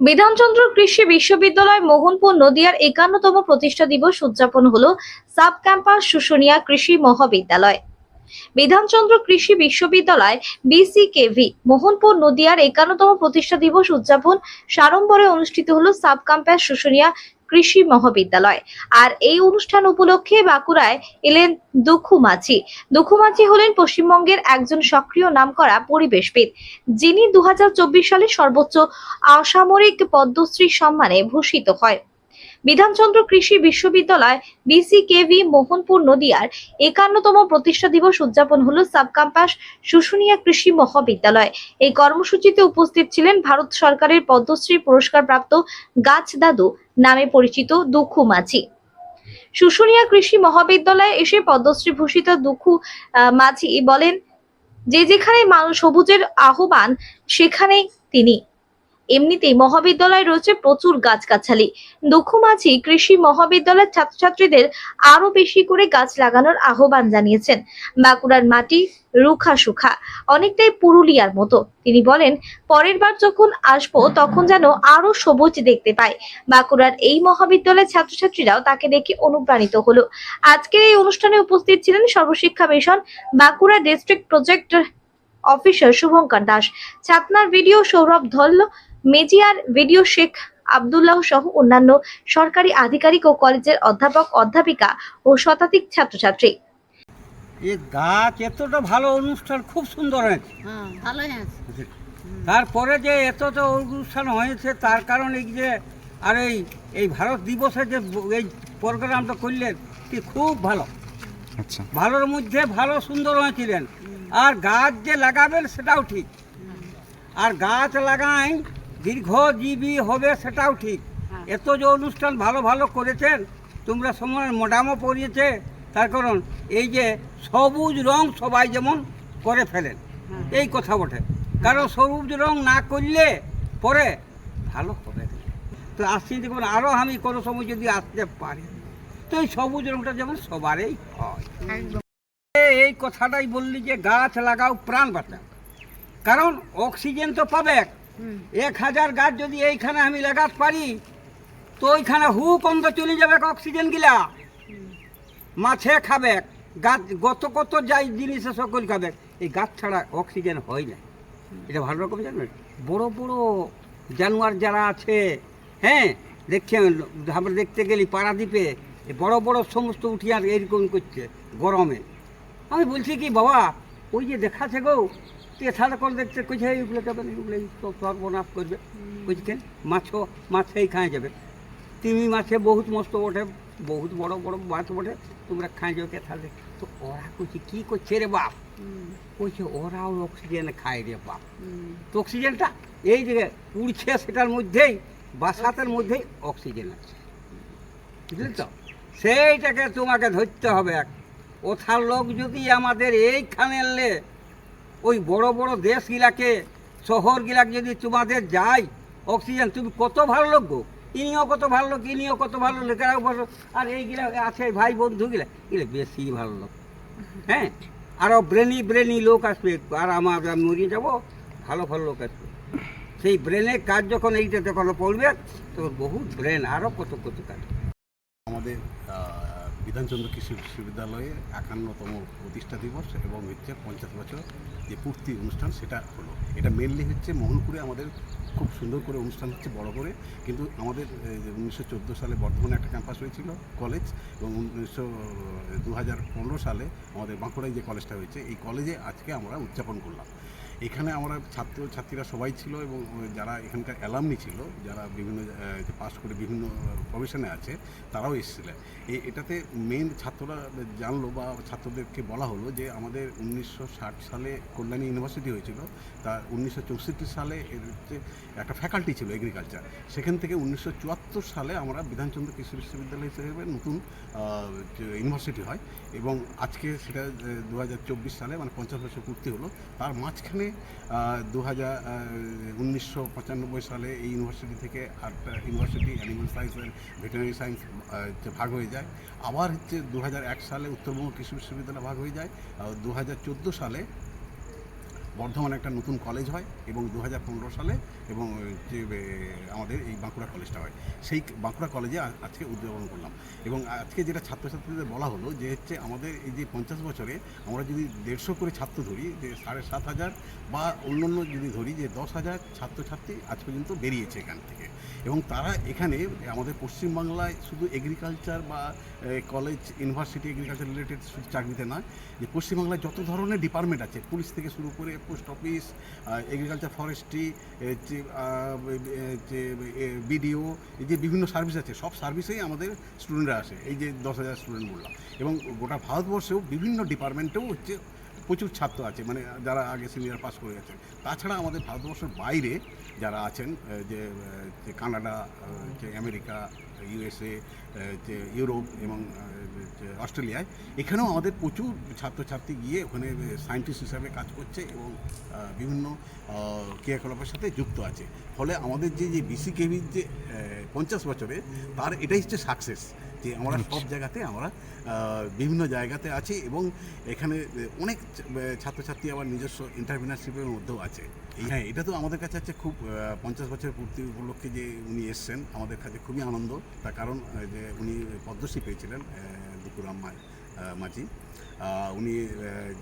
বিধানচন্দ্র কৃষি বিশ্ববিদ্যালয় মোহনপুর নদিয়ার একান্নতম প্রতিষ্ঠা দিবস উদযাপন হলো সাব ক্যাম্পাস শুশুনিয়া কৃষি মহাবিদ্যালয়। বিধানচন্দ্র কৃষি বিশ্ববিদ্যালয় বিসিকেভি মোহনপুর নদিয়ার একান্নতম প্রতিষ্ঠা দিবস উদযাপন সারম্বরে অনুষ্ঠিত হলো সাব ক্যাম্পাস শুশুনিয়া কৃষি মহাবিদ্যালয়। আর এই অনুষ্ঠান উপলক্ষে বাঁকুড়ায় এলেন দুখু মাঝি মাঝি হলেন পশ্চিমবঙ্গের একজন সক্রিয় নামকরা পরিবেশবিদ। যিনি দু হাজার চব্বিশ সালে সর্বোচ্চ অসামরিক পদ্মশ্রী সম্মানে ভূষিত হয়। বিধানচন্দ্র কৃষি বিশ্ববিদ্যালয় বিসিকেভি মোহনপুর নদিয়ার একান্নতম প্রতিষ্ঠা দিবস উদযাপন হলো সাব ক্যাম্পাস শুশুনিয়া কৃষি মহাবিদ্যালয়। এই কর্মসূচিতে উপস্থিত ছিলেন ভারত সরকারের পদ্মশ্রী পুরস্কার প্রাপ্ত গাছ দাদু নামে পরিচিত দুঃখু মাঝি। শুশুনিয়া কৃষি মহাবিদ্যালয়ে এসে পদ্মশ্রী ভূষিত দুঃখু মাঝি বলেন, যে যেখানে মানুষ সবুজের আহ্বান, সেখানেই তিনি। এমনিতেই মহাবিদ্যালয়ে রয়েছে প্রচুর গাছগাছালি। দুঃখুমাঝি কৃষি মহাবিদ্যালয়ের ছাত্রছাত্রীদের আরও বেশি করে গাছ লাগানোর আহ্বান জানিয়েছেন। বাঁকুড়ার মাটি রুখা সুখা, অনেকটাই পুরুলিয়ার মতো। তিনি বলেন, পরের বার যখন আসব তখন যেন আরও সবুজ দেখতে পাই। বাঁকুড়ার এই মহাবিদ্যালয়ের ছাত্রছাত্রীরাও তাকে দেখে অনুপ্রাণিত হলো। আজকের এই অনুষ্ঠানে উপস্থিত ছিলেন Sarva Shiksha mission Bankura district project officer Shubhankar Das. ছাতনার BDO Sourav Dhalla মেজিয়ার ভিডিও শেখ আবদুল্লাহ সহ অন্যান্য সরকারি আধিকারিক ও কলেজের অধ্যাপক অধ্যাপিকা ও শতাধিক ছাত্রছাত্রী। এই গাছ এতটা ভালো অনুষ্ঠান খুব সুন্দর হয়েছে। হ্যাঁ তারপরে যে এতটা অনুষ্ঠান হয়েছে তার কারণ এই যে আর এই এই ভারত দিবসে যে এই প্রোগ্রামটা করলেন কি খুব ভালো। আচ্ছা। ভালোর মধ্যে ভালো সুন্দর হয়েছিলেন। আর গাছ যে লাগাবেন সেটাও ঠিক। আর গাছ লাগাই দীর্ঘজীবী হবে সেটাও ঠিক। হ্যাঁ। এত যে অনুষ্ঠান ভালো ভালো করেছেন তোমরা সময় মোডামও পড়িয়েছে তার কারণ এই যে সবুজ রং সবাই যেমন করে ফেলেন হ্যাঁ। এই কথা বটে। কারণ সবুজ রং না করলে পরে ভালো হবে তো আসছি দেখুন আরও আমি কোনো সময় যদি আসতে পারি তো এই সবুজ রংটা যেমন সবারই হয়। এই কথাটাই বললি যে গাছ লাগাও প্রাণ বাঁচাও। কারণ অক্সিজেন তো পাবে এক হাজার গাছ যদি এইখানে আমি লাগাতে পারি, তো ওইখানে হু কম চলে যাবে অক্সিজেন গিলা। মাছে খাবে, গাছ গত কত যাই জিনিসে সকল খাবে। এই গাছ ছাড়া অক্সিজেন হয় না। এটা ভালো রকম জানবেন বড় বড় জানোয়ার যারা আছে হ্যাঁ দেখছেন আমরা দেখতে গেলি পাড়াদ্বীপে বড় বড় সমস্ত উঠিয়ার এরকম করছে গরমে। আমি বলছি কি, বাবা, ওই যে দেখাচ্ছে গো এছাড়া করে দেখছে কইছে এইগুলো যাবে না এগুলো সর্বনাশ করবে। কেন মাছও মাছেই খায় যাবে। তিমি মাছে বহুত মস্ত ওঠে বহুত বড় বড় মাছ ওঠে তোমরা খাই যাবে কে তো ওরা কইছে কি করছে রে বাপ? কইছে ওরাও অক্সিজেন খায় রে বাপ। তো অক্সিজেনটা এই যে উড়ছে সেটার মধ্যেই বাসাতের মধ্যেই অক্সিজেন আছে। বুঝলি তো? সেইটাকে তোমাকে ধরতে হবে এক। ওথার লোক যদি আমাদের এইখানে এলে ওই বড় বড় দেশগুলাকে, শহরগুলাকে যদি তোমাদের যায়, অক্সিজেন, তুমি কত ভালো লোক গো ইনিও কত ভালো লোক ইনিও কত ভালো লোক। ভালো আর এইগুলা আছে ভাই বন্ধুগুলা, এগুলো বেশি ভালো লোক হ্যাঁ? আরও ব্রেনি ব্রেনি লোক আসবে, আর আমার মরিয়ে যাব, ভালো ভালো লোক আসবে। সেই ব্রেনের কাজ যখন এইটা যখন পড়বে তো বহুত ব্রেন আরও কত কত কাজ। আমাদের বিধানচন্দ্র কৃষি বিশ্ববিদ্যালয়ে একান্নতম প্রতিষ্ঠা দিবস এবং হচ্ছে পঞ্চাশ বছর যে পূর্তি অনুষ্ঠান সেটা হলো। এটা মেনলি হচ্ছে মোহনপুরে আমাদের খুব সুন্দর করে অনুষ্ঠান হচ্ছে বড় করে। কিন্তু আমাদের উনিশশো চোদ্দ সালে বর্ধমানে একটা ক্যাম্পাস হয়েছিল কলেজ এবং উনিশশো দু সালে আমাদের বাঁকুড়ায় যে কলেজটা হয়েছে, এই কলেজে আজকে আমরা উদযাপন করলাম। এখানে আমরা ছাত্র, ছাত্রীরা সবাই ছিল এবং যারা এখানকার অ্যালামনি ছিল, যারা বিভিন্ন পাস করে বিভিন্ন প্রফেশনে আছে, তারাও এসেছিলেন। এ- এটাতে মেন ছাত্ররা জানলো বা ছাত্রদেরকে বলা হলো যে আমাদের উনিশশো ষাট সালে কল্যাণী ইউনিভার্সিটি হয়েছিল। তা উনিশশো চৌষট্টি সালে এর হচ্ছে একটা ফ্যাকাল্টি ছিল এগ্রিকালচার সেখান থেকে উনিশশো চুয়াত্তর সালে আমরা বিধানচন্দ্র কৃষি বিশ্ববিদ্যালয় হিসেবে নতুন ইউনিভার্সিটি হয় এবং আজকে সেটা দু হাজার চব্বিশ সালে মানে পঞ্চাশ বছর পূর্তি হলো। তার মাঝখানে দু হাজার উনিশশো পঁচানব্বই সালে এই ইউনিভার্সিটি থেকে আটটা ইউনিভার্সিটি অ্যানিমাল সায়েন্সের ভেটেনারি সায়েন্স ভাগ হয়ে যায়। আবার হচ্ছে দু সালে উত্তরবঙ্গ কৃষি বিশ্ববিদ্যালয় ভাগ হয়ে যায়। দু হাজার চোদ্দ সালে বর্ধমানে একটা নতুন কলেজ হয় এবং দু হাজার পনেরো সালে এবং যে আমাদের এই বাঁকুড়া কলেজটা হয়। সেই বাঁকুড়া কলেজে আজকে উদ্যাপন করলাম। এবং আজকে যেটা ছাত্রছাত্রীদের বলা হলো যে, হচ্ছে আমাদের এই যে পঞ্চাশ বছরে আমরা যদি দেড়শো করে ছাত্র ধরি, যে সাড়ে সাত হাজার বা অন্যান্য যদি ধরি, যে দশ হাজার ছাত্রছাত্রী আজ পর্যন্ত বেরিয়েছে এখান থেকে। এবং তারা এখানে আমাদের পশ্চিমবাংলায় শুধু এগ্রিকালচার বা কলেজ ইউনিভার্সিটি এগ্রিকালচার রিলেটেড শুধু চাকরিতে নয়, যে পশ্চিমবাংলায় যত ধরনের ডিপার্টমেন্ট আছে, পুলিশ থেকে শুরু করে post office agriculture forestry BDO এই যে বিভিন্ন সার্ভিস আছে, সব সার্ভিসেই আমাদের স্টুডেন্টরা আসে, এই যে দশ হাজার স্টুডেন্ট বললাম। এবং গোটা ভারতবর্ষেও বিভিন্ন ডিপার্টমেন্টেও হচ্ছে প্রচুর ছাত্র আছে মানে যারা আগে সিনিয়র পাস করে গেছে। তাছাড়া আমাদের ভারতবর্ষের বাইরে যারা আছেন যে কানাডা আমেরিকা ইউএসএ যে ইউরোপ এবং অস্ট্রেলিয়ায় এখানেও আমাদের প্রচুর ছাত্রছাত্রী গিয়ে ওখানে সায়েন্টিস্ট হিসাবে কাজ করছে এবং বিভিন্ন ক্রিয়াকলাপের সাথে যুক্ত আছে। ফলে আমাদের যে যে বিসি কেভির যে পঞ্চাশ বছরে তার এটাই হচ্ছে সাকসেস যে আমরা সব জায়গাতে আমরা বিভিন্ন জায়গাতে আছি এবং এখানে অনেক ছাত্রছাত্রী আবার নিজস্ব ইন্টারপ্রিনারশিপের মধ্যেও আছে। হ্যাঁ এটা তো আমাদের কাছে হচ্ছে খুব পঞ্চাশ বছর পূর্তি উপলক্ষে যে উনি এসছেন আমাদের কাছে খুবই আনন্দ। তার কারণ যে উনি পদ্মশ্রী পেয়েছিলেন আহ, দুকুরাম মাঝি। উনি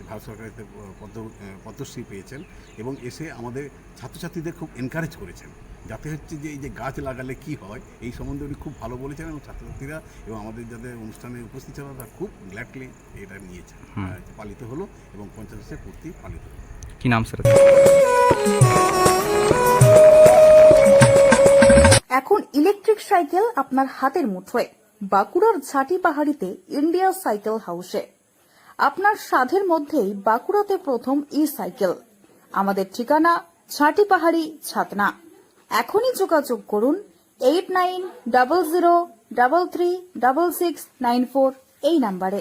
ভারত সরকারের পদ্ম পদ্মশ্রী পেয়েছেন এবং এসে আমাদের ছাত্রছাত্রীদের খুব এনকারেজ করেছেন। যাতে হচ্ছে যে এই যে গাছ লাগালে কি হয় এই সম্বন্ধে উনি খুব ভালো বলেছেন এবং ছাত্রছাত্রীরা এবং আমাদের যাদের অনুষ্ঠানে উপস্থিত ছিল তারা খুব গ্ল্যাডলি এটা নিয়েছেন। পালিত হলো এবং পঞ্চাশ পূর্তি পালিত হলো। কি নাম স্যার? এখন ইলেকট্রিক সাইকেল আপনার হাতের মুঠোয়, বাঁকুড়ার ঝাঁটি পাহাড়িতে ইন্ডিয়া সাইকেল হাউসে। আপনার সাধের মধ্যেই বাঁকুড়াতে প্রথম ই সাইকেল আমাদের ঠিকানা ঝাঁটি পাহাড়ি, ছাতনা। এখনই যোগাযোগ করুন eight nine double zero double three double six nine four এই নাম্বারে।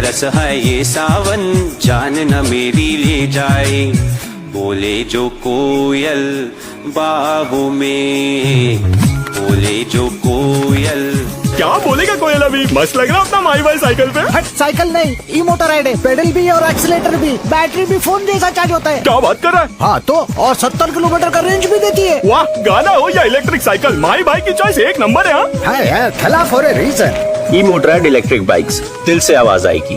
बरस है ये सावन जान न मेरी ले जाए। बोले जो कोयल बाहों में बोले जो कोयल। क्या बोलेगा कोयल अभी? मस्त लग रहा अपना माई बाई साइकिल पे। हट साइकिल नहीं ई मोटर राइड है पेडल भी और एक्सीलेटर भी बैटरी भी फ़ोन जैसा चार्ज होता है। क्या बात कर रहा है? हाँ तो और सत्तर किलोमीटर का रेंज भी देती है। वाह गाना हो या इलेक्ट्रिक साइकिल माई बाई की चॉइस एक नंबर है हाँ। है है खिलाफ हो रहे reason e motor and electric bikes दिल से आवाज़ आएगी।